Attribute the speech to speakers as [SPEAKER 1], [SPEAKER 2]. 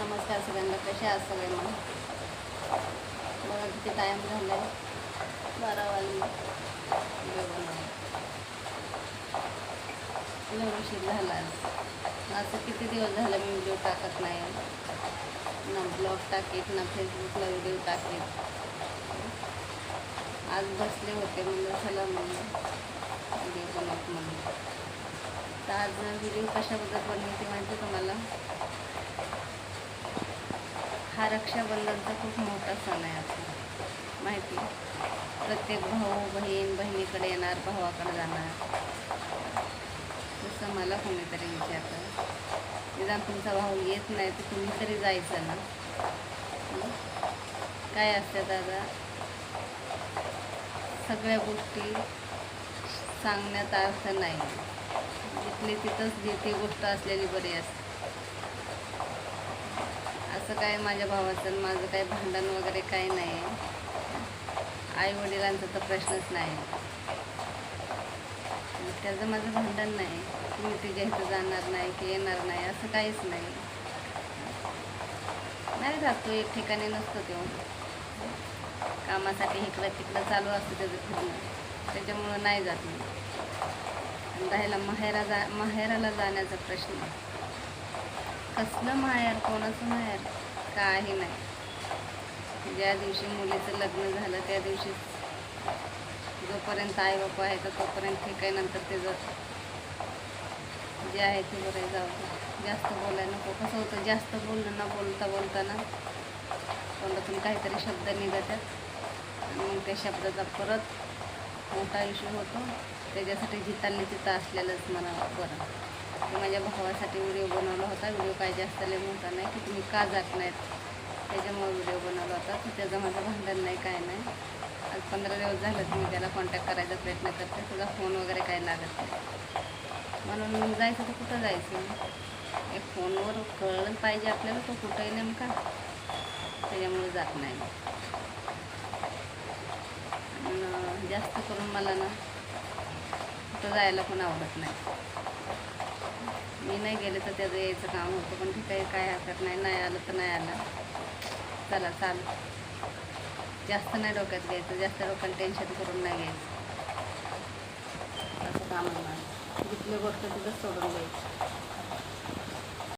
[SPEAKER 1] नमस्कार सगळ्यांना कसे आहात सगळे मग बघा किती टाईम झाला आहे बारा वाजले. उशीर झाला असं किती दिवस झालं मी व्हिडिओ टाकत नाही. ना ब्लॉग टाकीत ना फेसबुकला व्हिडिओ टाकीत. आज बसले होते म्हणलं चला म्हणलं व्हिडिओ बनवत म्हणून. तर आज व्हिडिओ कशाबद्दल बनवते माहिती तुम्हाला? हा रक्षाबंधनचा खूप मोठा सण आहे आपला माहिती. प्रत्येक भाऊ बहीण बहिणीकडे येणार भावाकडे जाणार. तसं मला कोणीतरी विचारलं निदान तुमचा भाऊ येत नाही तर तुम्ही तरी जायचं ना. काय असतं दादा? सगळ्या गोष्टी सांगण्यात अर्थ नाही. जिथली तिथंच जी ती गोष्ट असलेली बरी असते. असं काय माझ्या भावाचं आणि माझं काही भांडण वगैरे काही नाही. आहे आई वडिलांचा तर प्रश्नच नाही. त्याचं माझं भांडण नाही. की मी तिच्या इथं जाणार नाही की येणार नाही असं काहीच नाही. नाही जात एक ठिकाणी नसतो तो. कामासाठी इकडं तिकडं चालू असतं त्याचं फिरणं. त्याच्यामुळं नाही जात मी. राहिला माहेरा जा माहेराला जाण्याचा प्रश्न. कसलं माहेर कोणाचं माहेर? काही नाही. ज्या दिवशी मुलीचं लग्न झालं त्या दिवशी जोपर्यंत आई बापा आहे तर तोपर्यंत हे आहे. नंतर ते जर जे आहे ते बरं जाऊ जास्त बोलायला नको. कसं होतं? जास्त बोलणं ना बोलता बोलताना तोंडातून काहीतरी शब्द निघतात. आणि मग त्या शब्दाचा परत मोठा इश्यू होतो. त्याच्यासाठी जितांनी तिथं असलेलंच मला बरं. माझ्या भावासाठी व्हिडिओ बनव होता व्हिडिओ पाहिजे जास्त म्हणता नाही की तुम्ही का जात नाहीत. त्याच्यामुळे व्हिडिओ बनवला होता. तर त्याचं माझं भांडण नाही काय नाही. आज पंधरा दिवस झालं तुम्ही त्याला कॉन्टॅक्ट करायचा प्रयत्न करते तुझा फोन वगैरे काही लागत नाही. म्हणून जायचं तर कुठं जायचं? एक फोनवर कळलं पाहिजे आपल्याला तो कुठंही नेमका. त्याच्यामुळे जात नाही. जास्त करून मला ना कुठं जायला पण आवडत नाही. मी नाही गेले तर त्याचं यायचं काम होतं पण ठीक आहे काय हरकत नाही नाही आलं तर नाही आलं. चला चाल. जास्त नाही डोक्यात घ्यायचं जास्त लोकांना टेन्शन करून नाही घ्यायचं. असं काम होणार. जिथली गोष्ट तिथं सोडून द्यायची.